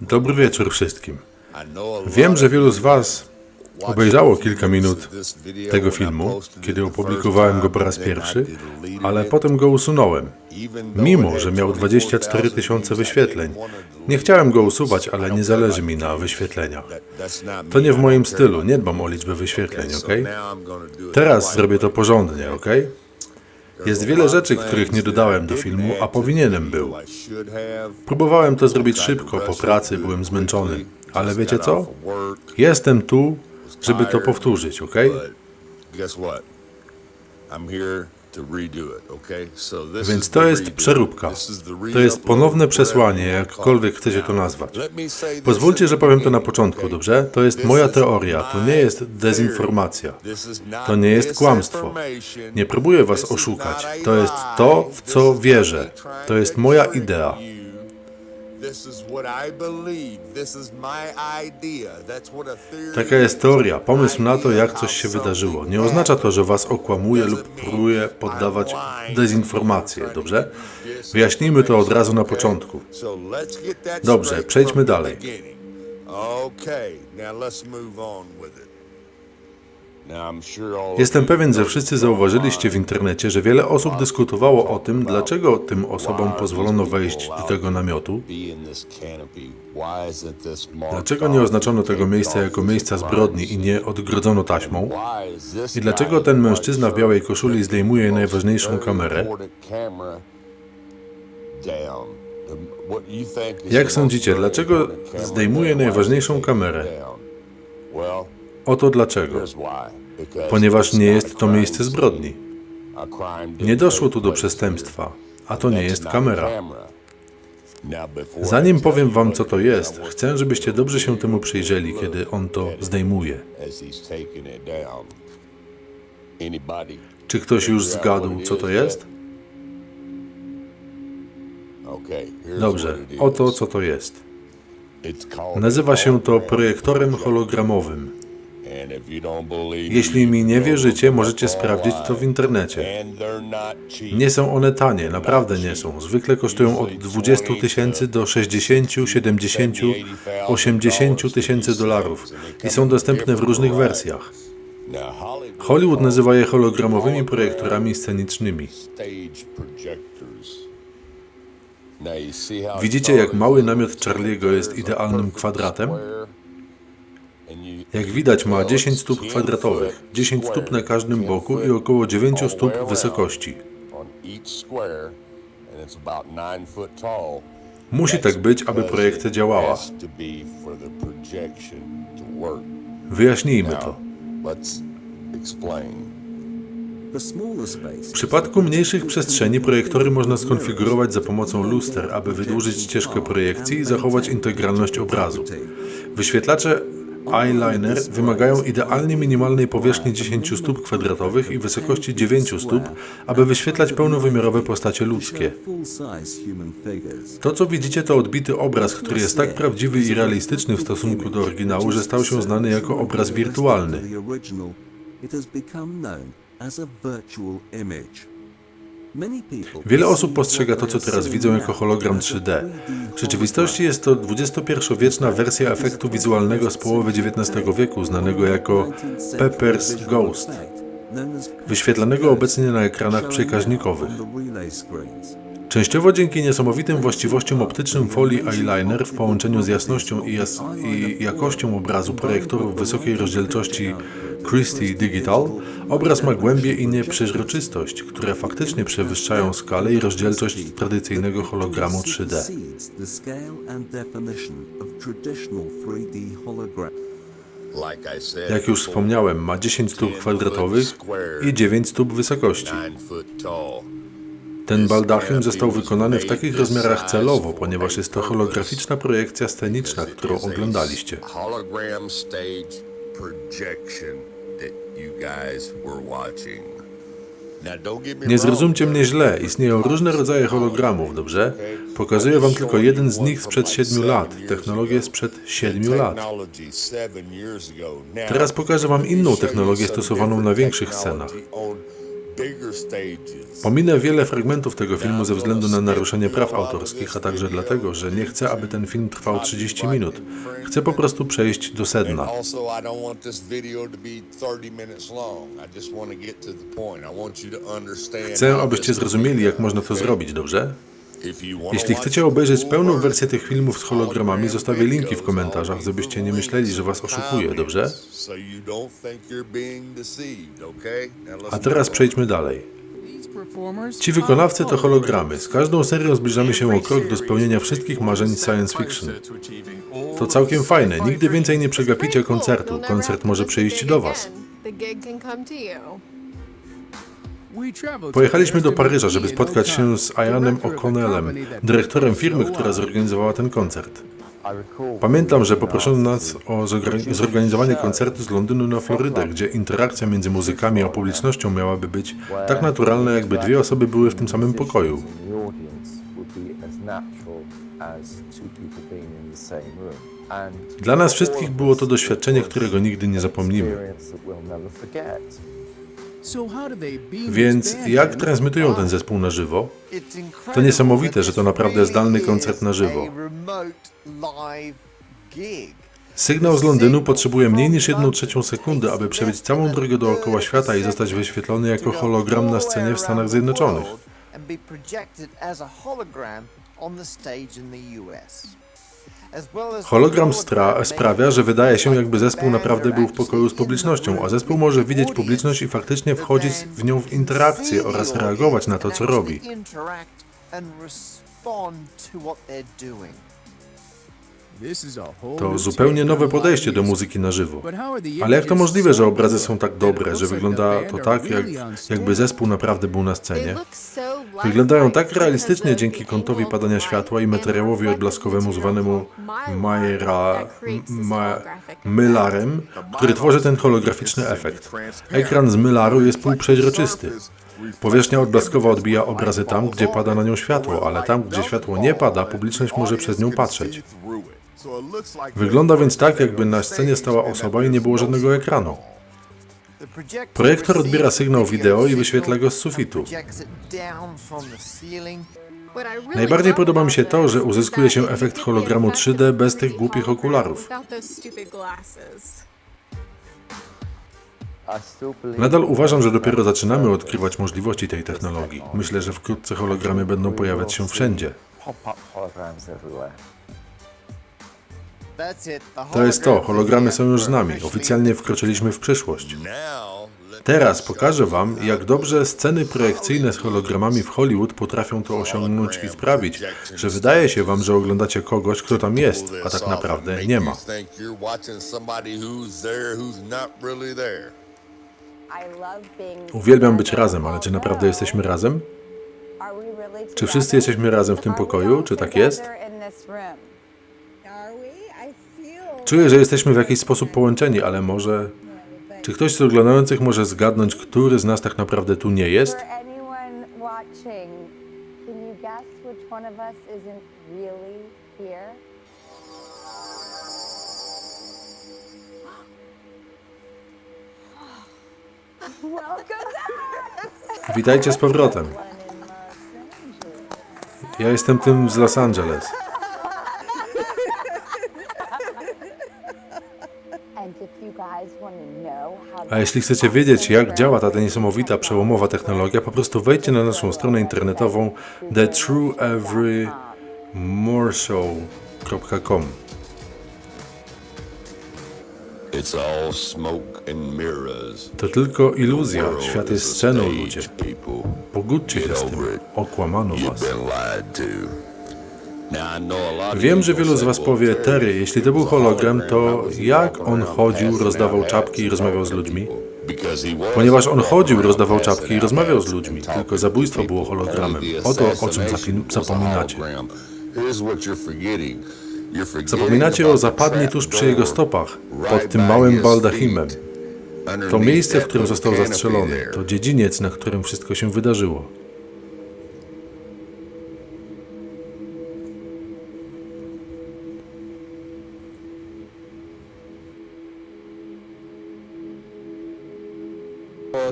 Dobry wieczór wszystkim. Wiem, że wielu z Was obejrzało kilka minut tego filmu, kiedy opublikowałem go po raz pierwszy, ale potem go usunąłem. Mimo, że miał 24 24,000 tysiące wyświetleń. Nie chciałem go usuwać, ale nie zależy mi na wyświetleniach. To nie w moim stylu, nie dbam o liczbę wyświetleń, ok? Teraz zrobię to porządnie, ok? Jest wiele rzeczy, których nie dodałem do filmu, a powinienem był. Próbowałem to zrobić szybko, po pracy byłem zmęczony. Ale wiecie co? Jestem tu, żeby to powtórzyć, ok? Więc to jest przeróbka. To jest ponowne przesłanie, jakkolwiek chcecie to nazwać. Pozwólcie, że powiem to na początku, dobrze? To jest moja teoria, to nie jest dezinformacja. To nie jest kłamstwo. Nie próbuję was oszukać. To jest to, w co wierzę. To jest moja idea. This is what I believe. This is my idea. That's what a theory Taka jest teoria, pomysł na to, jak coś się wydarzyło. Nie oznacza to, że was okłamuje lub próbuje poddawać dezinformację, dobrze? Wyjaśnijmy to od razu na początku. Dobrze, przejdźmy dalej. Okay, now let's move on with it. Jestem pewien, że wszyscy zauważyliście w internecie, że wiele osób dyskutowało o tym, dlaczego tym osobom pozwolono wejść do tego namiotu. Dlaczego nie oznaczono tego miejsca jako miejsca zbrodni i nie odgrodzono taśmą? I dlaczego ten mężczyzna w białej koszuli zdejmuje najważniejszą kamerę? Jak sądzicie, dlaczego zdejmuje najważniejszą kamerę? Oto dlaczego. Ponieważ nie jest to miejsce zbrodni. Nie doszło tu do przestępstwa, a to nie jest kamera. Zanim powiem wam, co to jest, chcę, żebyście dobrze się temu przyjrzeli, kiedy on to zdejmuje. Czy ktoś już zgadł, co to jest? Dobrze, oto co to jest. Nazywa się to projektorem hologramowym. Jeśli mi nie wierzycie, możecie sprawdzić to w internecie. Nie są one tanie, naprawdę nie są. Zwykle kosztują od 20 tysięcy do 60, 70, 80 tysięcy dolarów i są dostępne w różnych wersjach. Hollywood nazywa je hologramowymi projektorami scenicznymi. Widzicie, jak mały namiot Charlie'ego jest idealnym kwadratem? Jak widać, ma 10 stóp kwadratowych, 10 stóp na każdym boku i około 9 stóp wysokości. Musi tak być, aby projekcja działała. Wyjaśnijmy to. W przypadku mniejszych przestrzeni projektory można skonfigurować za pomocą luster, aby wydłużyć ścieżkę projekcji i zachować integralność obrazu. Wyświetlacze eyeliner wymagają idealnie minimalnej powierzchni 10 stóp kwadratowych i wysokości 9 stóp, aby wyświetlać pełnowymiarowe postacie ludzkie. To, co widzicie, to odbity obraz, który jest tak prawdziwy i realistyczny w stosunku do oryginału, że stał się znany jako obraz wirtualny. Wiele osób postrzega to, co teraz widzą, jako hologram 3D. W rzeczywistości jest to XXI-wieczna wersja efektu wizualnego z połowy XIX wieku, znanego jako Pepper's Ghost, wyświetlanego obecnie na ekranach przekaźnikowych. Częściowo dzięki niesamowitym właściwościom optycznym folii eyeliner w połączeniu z jasnością i, jas i jakością obrazu projektorów wysokiej rozdzielczości Christie Digital, obraz ma głębię i nieprzezroczystość, które faktycznie przewyższają skalę i rozdzielczość tradycyjnego hologramu 3D. Jak już wspomniałem, ma 10 stóp kwadratowych i 9 stóp wysokości. Ten baldachim został wykonany w takich rozmiarach celowo, ponieważ jest to holograficzna projekcja sceniczna, którą oglądaliście. Nie zrozumcie mnie źle, istnieją różne rodzaje hologramów, dobrze? Pokazuję wam tylko jeden z nich sprzed 7 lat, technologię sprzed 7 lat. Teraz pokażę wam inną technologię stosowaną na większych scenach. Pominę wiele fragmentów tego filmu ze względu na naruszenie praw autorskich, a także dlatego, że nie chcę, aby ten film trwał 30 minut. Chcę po prostu przejść do sedna. also, I don't want this video to be 30 minutes long. I just want to get to the point. I want you to understand. Chcę, abyście zrozumieli, jak można to zrobić, dobrze? Jeśli chcecie obejrzeć pełną wersję tych filmów z hologramami, zostawię linki w komentarzach, żebyście nie myśleli, że was oszukuję, dobrze? A teraz przejdźmy dalej. Ci wykonawcy to hologramy. Z każdą serią zbliżamy się o krok do spełnienia wszystkich marzeń science fiction. To całkiem fajne. Nigdy więcej nie przegapicie koncertu. Koncert może przyjść do was. Pojechaliśmy do Paryża, żeby spotkać się z Ianem O'Connellem, dyrektorem firmy, która zorganizowała ten koncert. Pamiętam, że poproszono nas o zorga- zorganizowanie koncertu z Londynu na Florydę, gdzie interakcja między muzykami a publicznością miałaby być tak naturalna, jakby dwie osoby były w tym samym pokoju. Dla nas wszystkich było to doświadczenie, którego nigdy nie zapomnimy. Więc jak transmitują ten zespół na żywo? To niesamowite, że to naprawdę zdalny koncert na żywo. Sygnał z Londynu potrzebuje mniej niż 1 trzecią sekundy, aby przebyć całą drogę dookoła świata i zostać wyświetlony jako hologram na scenie w Stanach Zjednoczonych. Hologram stra- sprawia, że wydaje się, jakby zespół naprawdę był w pokoju z publicznością, a zespół może widzieć publiczność i faktycznie wchodzić w nią w interakcję oraz reagować na to, co robi. To zupełnie nowe podejście do muzyki na żywo. Ale jak to możliwe, że obrazy są tak dobre, że wygląda to tak, jak, jakby zespół naprawdę był na scenie? Wyglądają tak realistycznie dzięki kątowi padania światła i materiałowi odblaskowemu zwanemu Myra, ma, mylarem, który tworzy ten holograficzny efekt. Ekran z mylaru jest półprzeźroczysty. Powierzchnia odblaskowa odbija obrazy tam, gdzie pada na nią światło, ale tam, gdzie światło nie pada, publiczność może przez nią patrzeć. Wygląda więc tak, jakby na scenie stała osoba i nie było żadnego ekranu. Projektor odbiera sygnał wideo i wyświetla go z sufitu. Najbardziej podoba mi się to, że uzyskuje się efekt hologramu 3D bez tych głupich okularów. Nadal uważam, że dopiero zaczynamy odkrywać możliwości tej technologii. Myślę, że wkrótce hologramy będą pojawiać się wszędzie. To jest to, hologramy są już z nami. Oficjalnie wkroczyliśmy w przyszłość. Teraz pokażę Wam, jak dobrze sceny projekcyjne z hologramami w Hollywood potrafią to osiągnąć i sprawić, że wydaje się Wam, że oglądacie kogoś, kto tam jest, a tak naprawdę nie ma. Uwielbiam być razem, ale czy naprawdę jesteśmy razem? Czy wszyscy jesteśmy razem w tym pokoju? Czy tak jest? Czuję, że jesteśmy w jakiś sposób połączeni, ale może... Czy ktoś z oglądających może zgadnąć, który z nas tak naprawdę tu nie jest? Witajcie z powrotem. Ja jestem tym z Los Angeles. And if you guys want to know how A jeśli chcecie wiedzieć, jak działa ta niesamowita, przełomowa technologia, po prostu wejdźcie na naszą stronę internetową mirrors. To tylko iluzja. Świat jest sceną, ludzie. Pogódźcie się z tym. Okłamano was. Wiem, że wielu z was powie, Terry, jeśli to był hologram, to jak on chodził, rozdawał czapki i rozmawiał z ludźmi? Ponieważ on chodził, rozdawał czapki i rozmawiał z ludźmi, tylko zabójstwo było hologramem. Oto o czym zapominacie. Zapominacie o about the zapadni trap tuż przy jego stopach, pod tym małym baldachimem. To miejsce, w którym został zastrzelony. To dziedziniec, na którym wszystko się wydarzyło.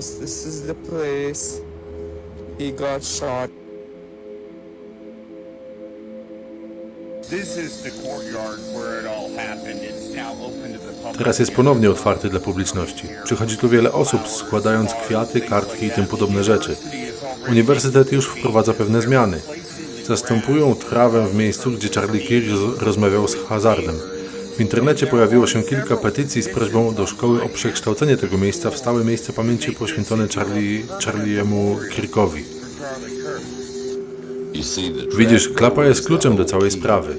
This is the place. He got shot. This is the courtyard where it all happened. It's now open to the public. Teraz jest ponownie otwarty dla publiczności. Przychodzi tu wiele osób, składając kwiaty, kartki i tym podobne rzeczy. Uniwersytet już wprowadza pewne zmiany. Zastępują trawę w miejscu, gdzie Charlie Kirk roz- rozmawiał z Hazardem. W internecie pojawiło się kilka petycji z prośbą do szkoły o przekształcenie tego miejsca w stałe miejsce pamięci poświęcone Charlie, Kirkowi. Widzisz, klapa jest kluczem do całej sprawy.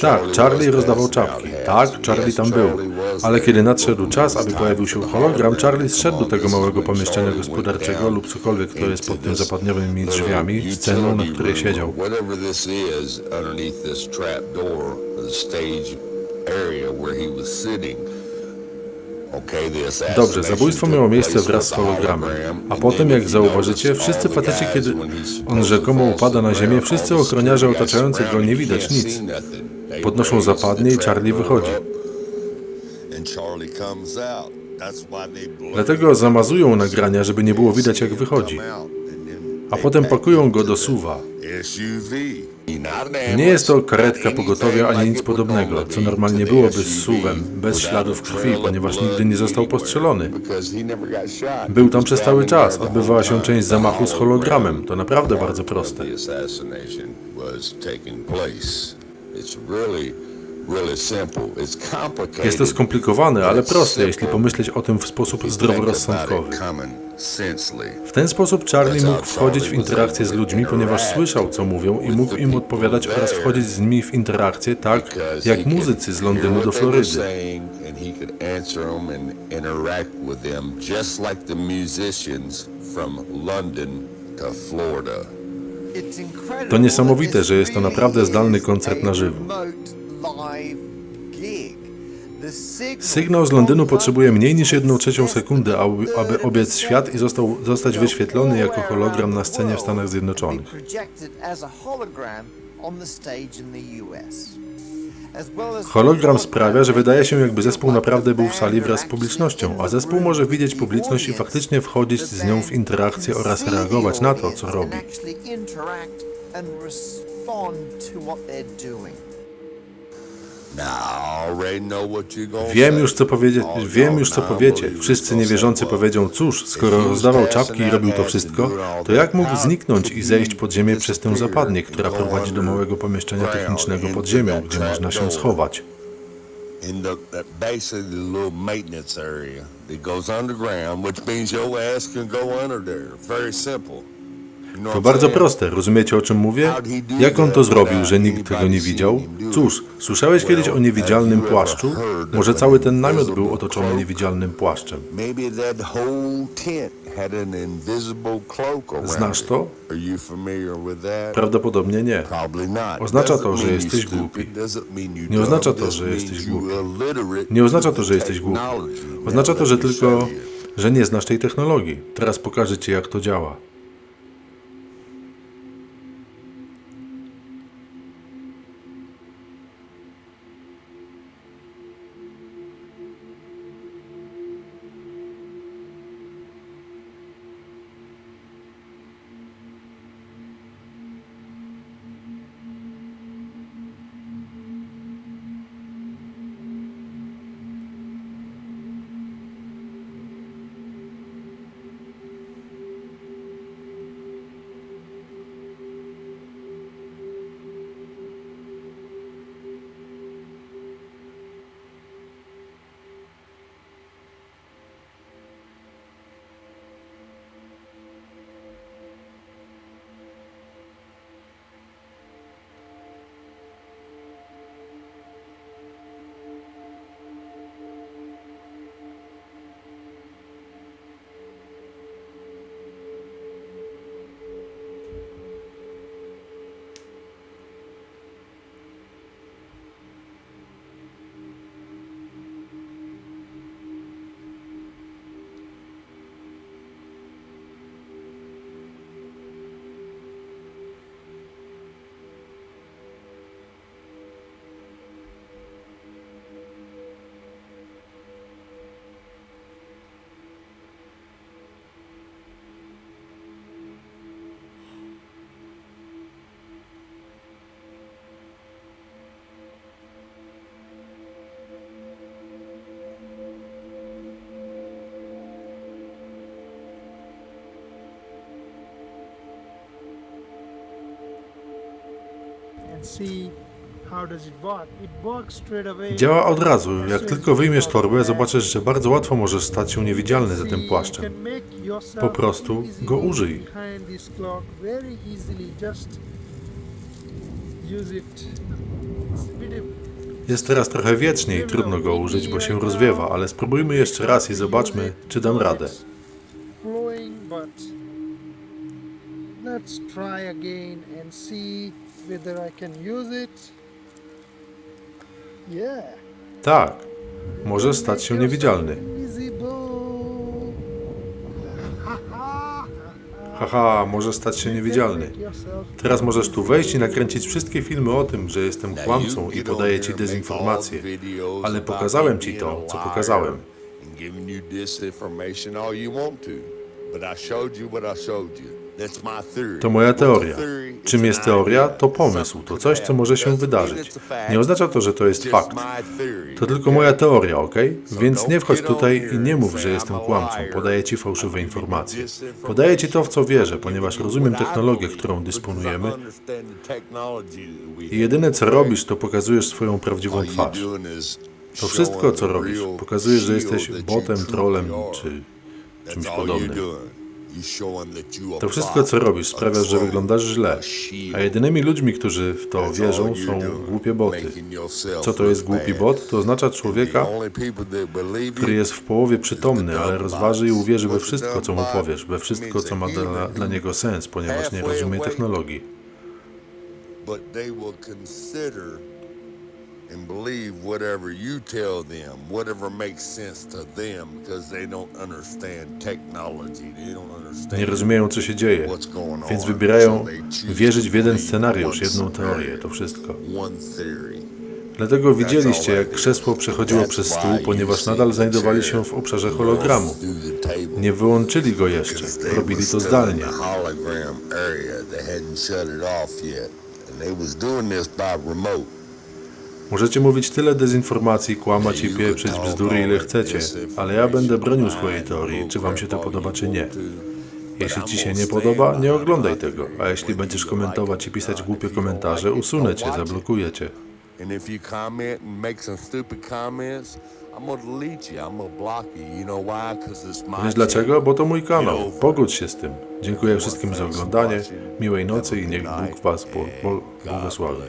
Tak, Charlie rozdawał czapki. Tak, Charlie tam był. Ale kiedy nadszedł czas, aby pojawił się hologram, Charlie zszedł do tego małego pomieszczenia gospodarczego lub cokolwiek, to jest pod tym zapadniowymi drzwiami, sceną, na której siedział. Area where he was sitting. Dobrze, zabójstwo miało miejsce wraz z hologramem. hologram, A potem, jak zauważycie, wszyscy faceci, kiedy on rzekomo upada na ziemię, wszyscy ochroniarze otaczający go nie widać nic. Podnoszą zapadnie i Charlie wychodzi. Dlatego zamazują nagrania, żeby nie było widać, jak wychodzi. A potem pakują go do suwa. Nie jest to karetka pogotowia ani nic podobnego, co normalnie byłoby z suwem, bez śladów krwi, ponieważ nigdy nie został postrzelony. Był tam przez cały czas. Odbywała się część zamachu z hologramem. To naprawdę bardzo proste. It's really, Jest to skomplikowane, ale proste, jeśli pomyśleć o tym w sposób zdroworozsądkowy. W ten sposób Charlie mógł wchodzić w interakcję z ludźmi, ponieważ słyszał, co mówią i mógł im odpowiadać oraz wchodzić z nimi w interakcję, tak jak muzycy z Londynu do Florydy. To niesamowite, że jest to naprawdę zdalny koncert na żywo. Sygnał z Londynu potrzebuje mniej niż 1 trzecią sekundy, aby, aby obiec świat i został, zostać wyświetlony jako hologram na scenie w Stanach Zjednoczonych. Hologram sprawia, że wydaje się, jakby zespół naprawdę był w sali wraz z publicznością, a zespół może widzieć publiczność i faktycznie wchodzić z nią w interakcję oraz reagować na to, co robi. Wiem już, co powiedzieć, All wiem już, co powiecie. Wszyscy niewierzący powiedzą, cóż, skoro rozdawał czapki i robił to wszystko, to jak mógł zniknąć i zejść pod ziemię przez tę zapadnię, która prowadzi do małego pomieszczenia technicznego pod ziemią, gdzie można się schować? in the that basically the little maintenance area that goes underground, which means your ass can go under there. Very simple. Know To bardzo proste, rozumiecie o czym mówię? Jak on to zrobił, że nikt tego nie widział? Cóż, słyszałeś kiedyś o niewidzialnym płaszczu? Może cały ten namiot był otoczony niewidzialnym płaszczem. Znasz to? Prawdopodobnie nie. Oznacza to, że jesteś głupi. Nie oznacza to, że jesteś głupi. Nie oznacza to, że jesteś głupi. Oznacza to, że tylko, że nie znasz tej technologii. Teraz pokażę ci, jak to działa. Działa od razu. Jak tylko wyjmiesz torbę, zobaczysz, że bardzo łatwo możesz stać się niewidzialny za tym płaszczem. Po prostu go użyj. Jest teraz trochę wiecznie i trudno go użyć, bo się rozwiewa, ale spróbujmy jeszcze raz i zobaczmy, czy dam radę. let's try again and see whether I can use it. Yeah. Tak, może stać się niewidzialny. Haha, może stać się niewidzialny. Teraz możesz tu wejść i nakręcić wszystkie filmy o tym, że jestem kłamcą i podaję ci dezinformację. Ale pokazałem ci to, co pokazałem. And giving you disinformation all you want to. But I showed you what I showed you. To moja teoria. Czym jest teoria? To pomysł, to coś, co może się wydarzyć. Nie oznacza to, że to jest fakt. To tylko moja teoria, ok? Więc nie wchodź tutaj i nie mów, że jestem kłamcą. Podaję ci fałszywe informacje. Podaję ci to, w co wierzę, ponieważ rozumiem technologię, którą dysponujemy i jedyne co robisz, to pokazujesz swoją prawdziwą twarz. To wszystko, co robisz, pokazujesz, że jesteś botem, trolem czy czymś podobnym. To wszystko, co robisz, sprawia, że wyglądasz źle. A jedynymi ludźmi, którzy w to wierzą, są głupie boty. Co to jest głupi bot? To oznacza człowieka, który jest w połowie przytomny, ale rozważy i uwierzy we wszystko, co mu powiesz, we wszystko, co ma dla, dla niego sens, ponieważ nie rozumie technologii. And believe whatever you tell them, whatever makes sense to them, because they don't understand technology. They don't understand Nie rozumieją, co się dzieje, więc wybierają wierzyć w jeden scenariusz, jedną teorię, to wszystko. Dlatego widzieliście, jak krzesło przechodziło przez stół, ponieważ nadal znajdowali się w obszarze hologramu. Nie wyłączyli go jeszcze, robili to zdalnie. they was doing this by remote. Możecie mówić tyle dezinformacji, kłamać i pieprzyć bzdury ile chcecie, ale ja będę bronił swojej teorii, czy wam się to podoba, czy nie. Jeśli ci się nie podoba, nie oglądaj tego, a jeśli będziesz komentować i pisać głupie komentarze, usunę cię, zablokuję cię. And if you comment and make some stupid comments, I'm gonna delete you. I'm gonna block you. You know why? Because it's my Wiesz dlaczego? Bo to mój kanał. Pogódź się z tym. Dziękuję wszystkim za oglądanie. Miłej nocy i niech Bóg was bł- bł- błogosławi.